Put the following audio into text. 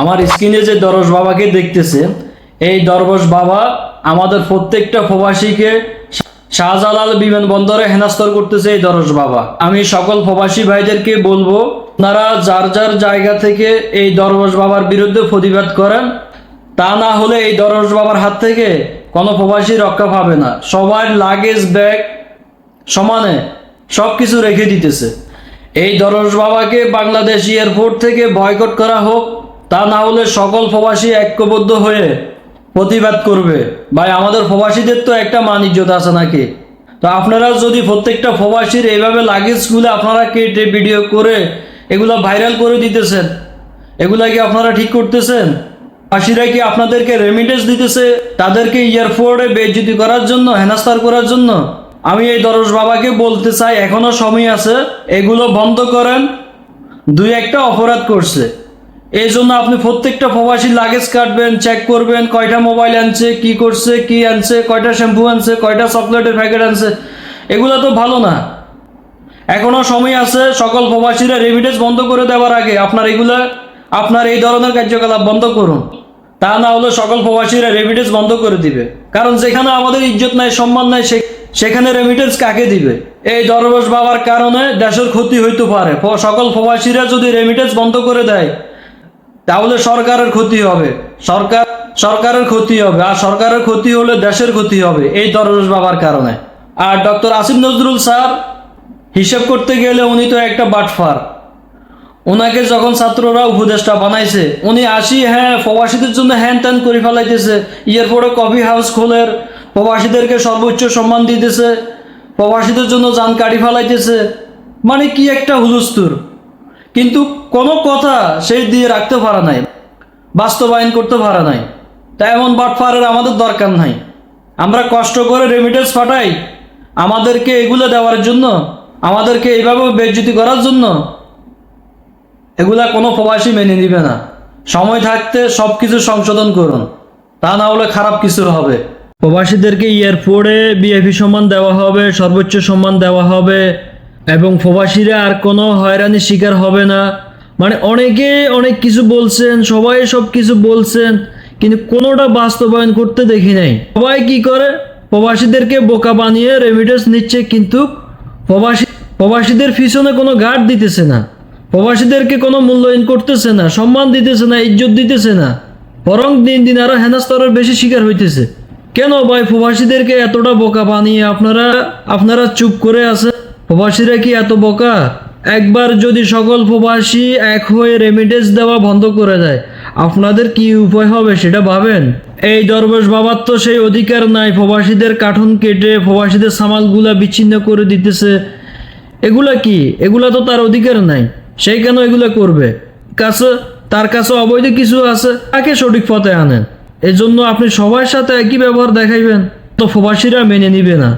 আমার স্ক্রিনে যে দরজ বাবাকে দেখতেছে, এই দরবশ বাবা আমাদের প্রত্যেকটা প্রবাসীকে শাহজালাল বিমানবন্দরে হেনাস্তর করতেছে এই দরজ বাবা। আমি সকল প্রবাসী ভাইদেরকে বলব, আপনারা যার যার জায়গা থেকে এই দরবশ বাবার বিরুদ্ধে প্রতিবাদ করেন, তা না হলে এই দরজ বাবার হাত থেকে কোনো প্রবাসী রক্ষা পাবে না। সবার লাগেজ ব্যাগ সমানে সব কিছু রেখে দিতেছে। এই দরজ বাবাকে বাংলাদেশ এয়ারপোর্ট থেকে বয়কট করা হোক তা না হলে সকল প্রবাসী ঐক্যবদ্ধ হয়ে প্রতিবাদ করবে। ভাই, আমাদের প্রবাসীদের তো একটা মান ইজ্জত আছে নাকি? তো আপনারা যদি প্রত্যেকটা প্রবাসীর এইভাবে লাগেজগুলো আপনারা কেটে ভিডিও করে এগুলো ভাইরাল করে দিতেছেন, এগুলা কি আপনারা ঠিক করতেছেন? প্রবাসীরা কি আপনাদেরকে রেমিটেন্স দিতেছে তাদেরকে এয়ারপোর্টে বেজ্জুতি করার জন্য হেনাস্তার করার জন্য? আমি এই দরজ বাবাকে বলতে চাই, এখনও সময় আছে, এগুলো বন্ধ করেন। দুই একটা অপরাধ করছে। এই জন্য আপনি প্রত্যেকটা প্রবাসী লাগেজ কাটবেন চেক করবেন, কয়টা মোবাইল আনছে, কি করছে, কি আনছে, কয়টা শ্যাম্পু আনছে, কয়টা চকলেটের প্যাকেট আনছে, এগুলো তো ভালো না। এখনও সময় আছে সকল প্রবাসীরা রেমিটেন্স বন্ধ করে দেওয়ার আগে আপনার এগুলা, আপনার এই ধরনের কার্যকলাপ বন্ধ করুন। তা না হলে সকল প্রবাসীরা রেমিটেন্স বন্ধ করে দিবে। কারণ যেখানে আমাদের ইজ্জত নাই, সম্মান নাই সেখানে রেমিটেন্স কাকে দিবে? এই দরবেশ বাবার কারণে দেশের ক্ষতি হইতে পারে। সকল প্রবাসীরা যদি রেমিটেন্স বন্ধ করে দেয় তাহলে সরকারের ক্ষতি হবে। সরকার, সরকারের ক্ষতি হবে আর সরকারের ক্ষতি হলে দেশের ক্ষতি হবে, এই দরবেশ বাবার কারণে। আর ডক্টর আসিফ নজরুল স্যার হিসেব করতে গেলে উনি তো একটা বাটফার। ওনাকে যখন ছাত্ররা উপদেষ্টা বানাইছে, উনি আসি হ্যাঁ প্রবাসীদের জন্য হ্যান ত্যান করে ফেলাইতেছে। এরপরে কফি হাউস খোলের প্রবাসীদেরকে সর্বোচ্চ সম্মান দিতেছে। প্রবাসীদের জন্য যান কাটি ফেলাইতেছে। মানে কি একটা হুলুস্তুর কিন্তু কোনো কথা সেই দিয়ে রাখতে পারা নাই, বাস্তবায়ন করতে পারা নাই। তাই এমন বাটফারের আমাদের দরকার নাই। আমরা কষ্ট করে রেমিটেন্স পাঠাই, আমাদেরকে এগুলো দেওয়ার জন্য, আমাদেরকে এইভাবে বেজ্জুতি করার জন্য। এগুলা কোনো প্রবাসী মেনে নিবে না। সময় থাকতে সব কিছু সংশোধন করুন, তা না হলে খারাপ কিছু হবে। প্রবাসীদেরকে এয়ারপোর্টে বিএপি সম্মান দেওয়া হবে, সর্বোচ্চ সম্মান দেওয়া হবে। এবং প্রবাসীরা আর কোনো হয়রানির শিকার হবে না। মানে অনেকে অনেক কিছু বলছেন, সবাই সব কিছু বলছেন, কিন্তু কোনোটা বাস্তবায়ন করতে দেখি নাই। সবাই কি করে? প্রবাসীদেরকে বোকা বানিয়ে রেমিটেন্স নিচ্ছে, কিন্তু প্রবাসী, প্রবাসীদের পিছনে কোনো গার্ড দিতেছে না। প্রবাসীদেরকে কোনো মূল্যায়ন করতেছে না, সম্মান দিতেছে না, ইজ্জত দিতেছে না। বরং দিন দিন আরও হেনাস্তরের বেশি শিকার হইতেছে। কেন ভাই, প্রবাসীদেরকে এতটা বোকা বানিয়ে আপনারা আপনারা চুপ করে আছে প্রবাসীরা কি এত বোকা? একবার যদি সকল প্রবাসী এক হয়ে রেমিটেন্স দেওয়া বন্ধ করে দেয়, আপনাদের কি উপায় হবে সেটা ভাবেন? এই দরবেশ বাবার তো সেই অধিকার নাই, প্রবাসীদের কাঠন কেটে প্রবাসীদের সামালগুলা বিচ্ছিন্ন করে দিতেছে। এগুলা কি? এগুলা তো তার অধিকার নাই সেই কেন এগুলা করবে? কাছে, তার কাছে অবৈধ কিছু আছে, তাকে সঠিক পথে আনেন। এজন্য আপনি সবার সাথে একই ব্যবহার দেখাইবেন। তো প্রবাসীরা মেনে নিবে না।